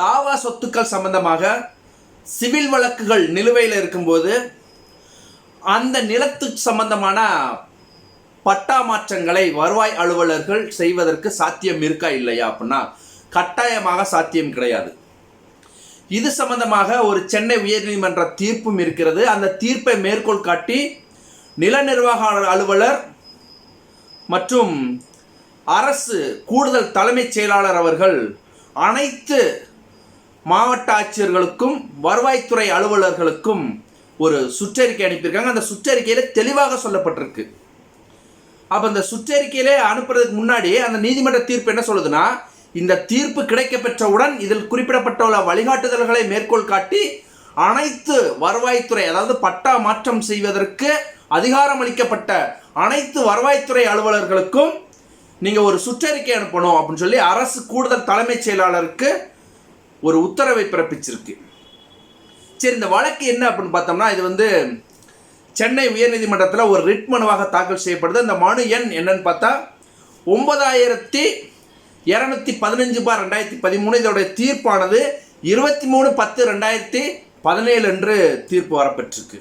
தாவா சொத்துக்கள் சம்பந்தமாக சிவில் வழக்குகள் நிலுவையில் இருக்கும்போது அந்த நிலத்து சம்பந்தமான பட்டா மாற்றங்களை வருவாய் அலுவலர்கள் செய்வதற்கு சாத்தியம் இருக்கா இல்லையா அப்படின்னா கட்டாயமாக சாத்தியம் கிடையாது. இது சம்பந்தமாக ஒரு சென்னை உயர்நீதிமன்ற தீர்ப்பும் இருக்கிறது. அந்த தீர்ப்பை மேற்கோள் காட்டி நில நிர்வாக அலுவலர் மற்றும் அரசு கூடுதல் தலைமைச் செயலாளர் அவர்கள் அனைத்து மாவட்ட ஆட்சியர்களுக்கும் வருவாய்த்துறை அலுவலர்களுக்கும் ஒரு சுற்றறிக்கை அனுப்பியிருக்காங்க. அந்த சுற்றறிக்கையில் தெளிவாக சொல்லப்பட்டிருக்கு. அப்போ அந்த சுற்றறிக்கையிலே அனுப்புறதுக்கு முன்னாடி அந்த நீதிமன்ற தீர்ப்பு என்ன சொல்லுதுன்னா இந்த தீர்ப்பு கிடைக்கப்பெற்றவுடன் இதில் குறிப்பிடப்பட்டுள்ள வழிகாட்டுதல்களை மேற்கோள் காட்டி அனைத்து வருவாய்த்துறை அதாவது பட்டா மாற்றம் செய்வதற்கு அதிகாரம் அளிக்கப்பட்ட அனைத்து வருவாய்த்துறை அலுவலர்களுக்கும் நீங்கள் ஒரு சுற்றறிக்கை அனுப்பணும் அப்படின்னு சொல்லி அரசு கூடுதல் தலைமைச் செயலாளருக்கு ஒரு உத்தரவை பிறப்பிச்சிருக்கு. சரி இந்த வழக்கு என்ன அப்படின்னு பார்த்தோம்னா இது வந்து சென்னை உயர்நீதிமன்றத்தில் ஒரு ரிட் மனுவாக தாக்கல் செய்யப்படுது. அந்த மனு எண் என்னன்னு பார்த்தா ஒன்பதாயிரத்தி இரநூத்தி பதினஞ்சு பார் ரெண்டாயிரத்தி பதிமூணு. இதோடைய தீர்ப்பானது இருபத்தி மூணு பத்து ரெண்டாயிரத்தி பதினேழு என்று தீர்ப்பு வரப்பெற்றிருக்கு.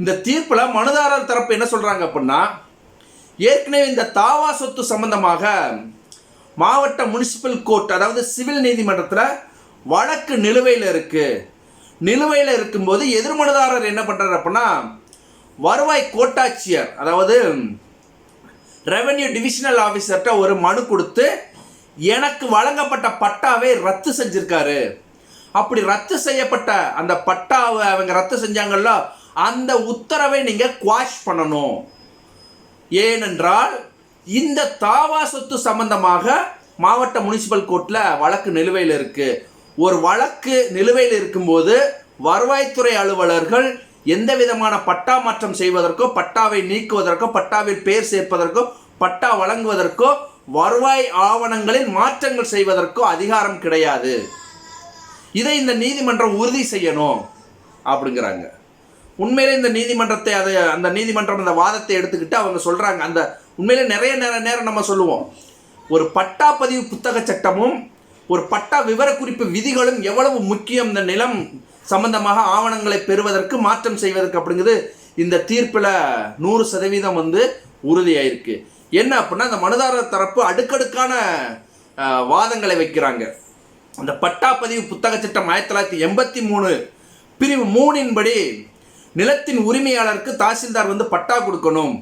இந்த தீர்ப்பில் மனுதாரர் தரப்பு என்ன சொல்கிறாங்க அப்படின்னா ஏற்கனவே இந்த தாவா சொத்து சம்பந்தமாக மாவட்ட முனிசிபல் கோர்ட் அதாவது சிவில் நீதிமன்றத்தில் வழக்கு நிலுவையில் இருக்கு. நிலுவையில் இருக்கும்போது எதிர்மனுதாரர் என்ன பண்ணுறாரு அப்படின்னா வருவாய் கோட்டாட்சியர் அதாவது ரெவென்யூ டிவிஷனல் ஆஃபீஸர்கிட்ட ஒரு மனு கொடுத்து எனக்கு வழங்கப்பட்ட பட்டாவை ரத்து செஞ்சிருக்காரு. அப்படி ரத்து செய்யப்பட்ட அந்த பட்டாவை அவங்க ரத்து செஞ்சாங்கல்ல அந்த உத்தரவை நீங்கள் குவாஷ் பண்ணணும். ஏனென்றால் இந்த தாவா சொத்து சம்பந்தமாக மாவட்ட முனிசிபல் கோர்ட்டில் வழக்கு நிலுவையில் இருக்குது ஒரு வழக்கு நிலுவையில் இருக்கும்போது வருவாய்த்துறை அலுவலர்கள் எந்த விதமான பட்டா மாற்றம் செய்வதற்கோ பட்டாவை நீக்குவதற்கோ பட்டாவில் பெயர் சேர்ப்பதற்கோ பட்டா வழங்குவதற்கோ வருவாய் ஆவணங்களில் மாற்றங்கள் செய்வதற்கோ அதிகாரம் கிடையாது. இதை இந்த நீதிமன்றம் உறுதி செய்யணும் அப்படிங்கிறாங்க. உண்மையிலே இந்த நீதிமன்றத்தை அதை அந்த நீதிமன்றம் அந்த வாதத்தை எடுத்துக்கிட்டு அவங்க சொல்கிறாங்க அந்த உண்மையிலே நிறைய நேரம் நேரம் நம்ம சொல்லுவோம். ஒரு பட்டா பதிவு புத்தக சட்டமும் ஒரு பட்டா விவரக்குறிப்பு விதிகளும் எவ்வளவு முக்கியம்? இந்த நிலம் சம்பந்தமாக ஆவணங்களை பெறுவதற்கு மாற்றம் செய்வதற்கு அப்படிங்கிறது இந்த தீர்ப்பில் நூறு சதவீதம் வந்து உறுதியாயிருக்கு. என்ன அப்படின்னா அந்த மனுதாரர் தரப்பு அடுக்கடுக்கான வாதங்களை வைக்கிறாங்க. அந்த பட்டா பதிவு புத்தக சட்டம் ஆயிரத்தி தொள்ளாயிரத்தி எண்பத்தி மூணு பிரிவு மூணின்படி நிலத்தின் உரிமையாளருக்கு தாசில்தார் வந்து பட்டா கொடுக்கணும்.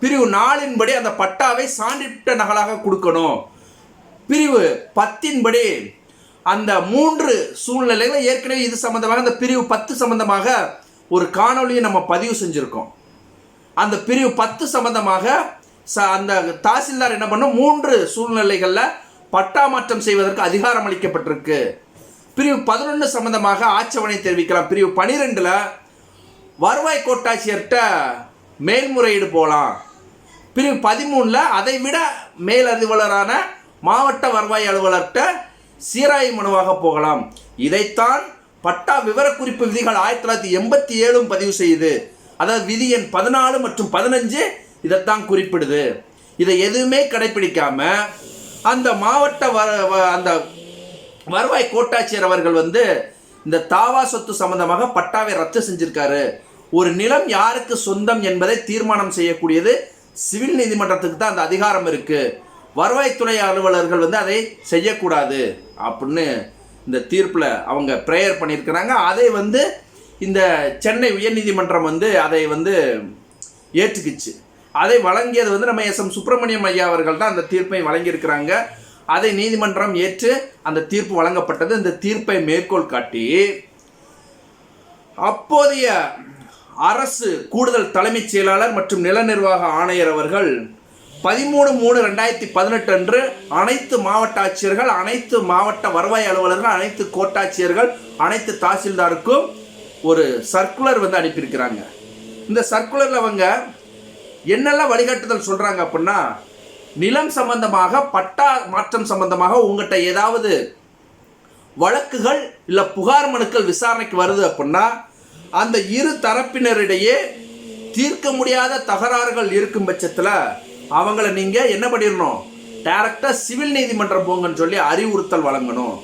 பிரிவு நாலின்படி அந்த பட்டாவை சான்றிட்ட நகலாக கொடுக்கணும். பிரிவு பத்தின்படி அந்த மூன்று சூழ்நிலைகள் ஏற்கனவே இது சம்மந்தமாக அந்த பிரிவு பத்து சம்மந்தமாக ஒரு காணொளியை நம்ம பதிவு செஞ்சுருக்கோம். அந்த பிரிவு பத்து சம்மந்தமாக ச அந்த தாசில்தார் என்ன பண்ணும்? மூன்று சூழ்நிலைகளில் பட்டா மாற்றம் செய்வதற்கு அதிகாரம் அளிக்கப்பட்டிருக்கு. பிரிவு பதினொன்று சம்மந்தமாக ஆட்சேபனை தெரிவிக்கலாம். பிரிவு பனிரெண்டில் வருவாய் கோட்டாட்சியர்கிட்ட மேல்முறையீடு போகலாம் பிரிவு பதிமூணில் அதை விட மேல் மாவட்ட வருவாய் அலுவலர்கிட்ட சீராய் மனுவாக போகலாம். இதைத்தான் பட்டா விவரக்குறிப்பு விதிகள் ஆயிரத்தி தொள்ளாயிரத்தி எண்பத்தி ஏழும் பதிவு செய்யுது அதாவது விதி எண் பதினாலு மற்றும் பதினஞ்சு இதைத்தான் குறிப்பிடுது. இதை எதுவுமே கடைபிடிக்காம அந்த மாவட்ட வர வ- அந்த வருவாய் கோட்டாட்சியர் அவர்கள் வந்து இந்த தாவா சொத்து சம்பந்தமாக பட்டாவை ரத்து செஞ்சிருக்காரு. ஒரு நிலம் யாருக்கு சொந்தம் என்பதை தீர்மானம் செய்யக்கூடியது சிவில் நீதிமன்றத்துக்கு தான் அந்த அதிகாரம் இருக்குது வருவாய்த்துறை அலுவலர்கள் வந்து அதை செய்யக்கூடாது அப்படின்னு இந்த தீர்ப்பில் அவங்க ப்ரேயர் பண்ணியிருக்கிறாங்க. அதை வந்து இந்த சென்னை உயர்நீதிமன்றம் வந்து அதை வந்து ஏற்றுக்குச்சு. அதை வழங்கியது வந்து நம்ம எஸ் எம் சுப்பிரமணியம் ஐயா அவர்கள் தான் அந்த தீர்ப்பை வழங்கியிருக்கிறாங்க. அதை நீதிமன்றம் ஏற்று அந்த தீர்ப்பு வழங்கப்பட்டது. இந்த தீர்ப்பை மேற்கோள் காட்டி அப்போதைய அரசு கூடுதல் தலைமைச் செயலாளர் மற்றும் நில நிர்வாக ஆணையர் அவர்கள் பதிமூணு மூணு ரெண்டாயிரத்தி பதினெட்டு அன்று அனைத்து மாவட்ட ஆட்சியர்கள் அனைத்து மாவட்ட வருவாய் அலுவலர்கள் அனைத்து கோட்டாட்சியர்கள் அனைத்து தாசில்தாருக்கும் ஒரு சர்க்குலர் வந்து அனுப்பியிருக்கிறாங்க. இந்த சர்க்குலரில் அவங்க என்னெல்லாம் வழிகாட்டுதல் சொல்கிறாங்க அப்படின்னா நிலம் சம்பந்தமாக பட்டா மாற்றம் சம்பந்தமாக உங்கள்கிட்ட ஏதாவது வழக்குகள் இல்லை புகார் மனுக்கள் விசாரணைக்கு வருது அப்படின்னா அந்த இரு தரப்பினரிடையே தீர்க்க முடியாத தகராறுகள் இருக்கும் பட்சத்தில் அவங்கள நீங்கள் என்ன பண்ணிடணும்? டேரக்டாக சிவில் நீதிமன்றம் போங்கன்னு சொல்லி அறிவுறுத்தல் வழங்கணும்.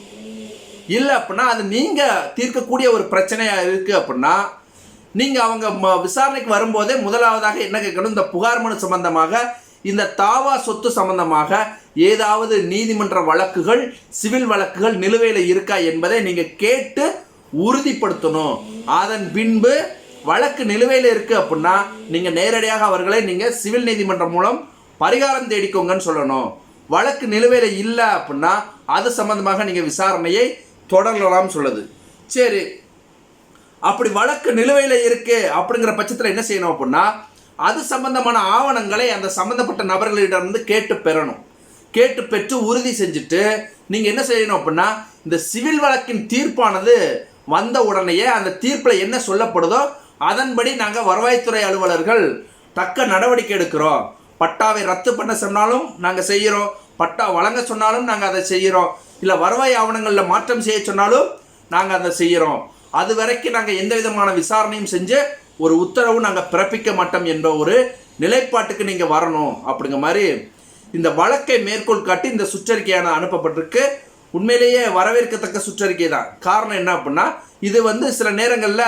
இல்லை அப்படின்னா அது நீங்கள் தீர்க்கக்கூடிய ஒரு பிரச்சனையாக இருக்குது அப்படின்னா நீங்கள் அவங்க ம- விசாரணைக்கு வரும்போதே முதலாவதாக என்ன கேட்கணும்? இந்த புகார் மனு சம்பந்தமாக இந்த தாவா சொத்து சம்பந்தமாக ஏதாவது நீதிமன்ற வழக்குகள் சிவில் வழக்குகள் நிலுவையில் இருக்கா என்பதை நீங்கள் கேட்டு உறுதிப்படுத்தணும். அதன் பின்பு வழக்கு நிலுவையில் இருக்குது அப்படின்னா நீங்கள் நேரடியாக அவர்களை நீங்கள் சிவில் நீதிமன்றம் மூலம் பரிகாரம் தேடிக்கோங்கன்னு சொல்லணும். வழக்கு நிலுவையில் இல்லை அப்படின்னா அது சம்மந்தமாக நீங்கள் விசாரணையை தொடரலாம் சொல்லுது. சரி. அப்படி வழக்கு நிலுவையில் இருக்கு அப்படிங்கிற பட்சத்தில் என்ன செய்யணும் அப்படின்னா அது சம்பந்தமான ஆவணங்களை அந்த சம்பந்தப்பட்ட நபர்களிடம் இருந்து கேட்டு பெறணும். கேட்டு பெற்று உறுதி செஞ்சுட்டு நீங்கள் என்ன செய்யணும் அப்படின்னா இந்த சிவில் வழக்கின் தீர்ப்பானது வந்த உடனேயே அந்த தீர்ப்பில் என்ன சொல்லப்படுதோ அதன்படி நாங்கள் வருவாய்த்துறை அலுவலர்கள் தக்க நடவடிக்கை எடுக்கிறோம். பட்டாவை ரத்து பண்ண சொன்னாலும் நாங்கள் செய்கிறோம். பட்டா வழங்க சொன்னாலும் நாங்கள் அதை செய்கிறோம். இல்லை வருவாய் ஆவணங்களில் மாற்றம் செய்ய சொன்னாலும் நாங்கள் அதை செய்கிறோம். அது வரைக்கும் நாங்கள் எந்த விதமான விசாரணையும் செஞ்சு ஒரு உத்தரவு நாங்கள் பிறப்பிக்க மாட்டோம் என்ற ஒரு நிலைப்பாட்டுக்கு நீங்கள் வரணும் அப்படிங்கிற மாதிரி இந்த வழக்கை மேற்கோள் காட்டி இந்த சுற்றறிக்கையான அனுப்பப்பட்டிருக்கு. உண்மையிலேயே வரவேற்கத்தக்க சுற்றறிக்கை தான். காரணம் என்ன அப்படின்னா இது வந்து சில நேரங்களில்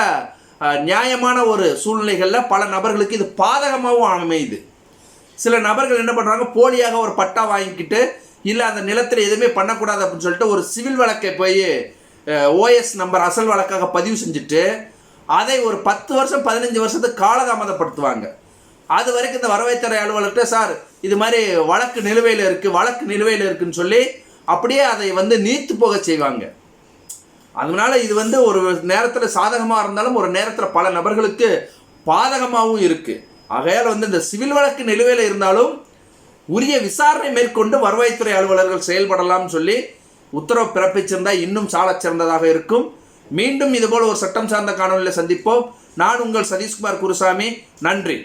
நியாயமான ஒரு சூழ்நிலைகளில் பல நபர்களுக்கு இது பாதகமாகவும் அமையுது. சில நபர்கள் என்ன பண்ணுறாங்க போலியாக ஒரு பட்டா வாங்கிக்கிட்டு இல்லை அந்த நிலத்தில் எதுவுமே பண்ணக்கூடாது அப்படின்னு சொல்லிட்டு ஒரு சிவில் வழக்கை போய் ஓஎஸ் நம்பர் அசல் வழக்காக பதிவு செஞ்சுட்டு அதை ஒரு பத்து வருஷம் பதினஞ்சு வருஷத்துக்கு காலதாமதப்படுத்துவாங்க. அது வரைக்கும் இந்த வருவாய்த்துறை அலுவலர்கிட்ட சார் இது மாதிரி வழக்கு நிலுவையில் இருக்குது வழக்கு நிலுவையில் இருக்குன்னு சொல்லி அப்படியே அதை வந்து நீத்து போக செய்வாங்க. அதனால இது வந்து ஒரு நேரத்தில் சாதகமாக இருந்தாலும் ஒரு நேரத்தில் பல நபர்களுக்கு பாதகமாகவும் இருக்குது ஆகையால் வந்து இந்த சிவில் வழக்கு நிலுவையில் இருந்தாலும் உரிய விசாரணை மேற்கொண்டு வருவாய்த்துறை அலுவலர்கள் செயல்படலாம்னு சொல்லி உத்தரவு பிறப்பிச்சிருந்தால் இன்னும் சாலச் சிறந்ததாக இருக்கும். மீண்டும் இதுபோல் ஒரு சட்டம் சார்ந்த காணொலியில் சந்திப்போம். நான் உங்கள் சதீஷ்குமார் குருசாமி. நன்றி.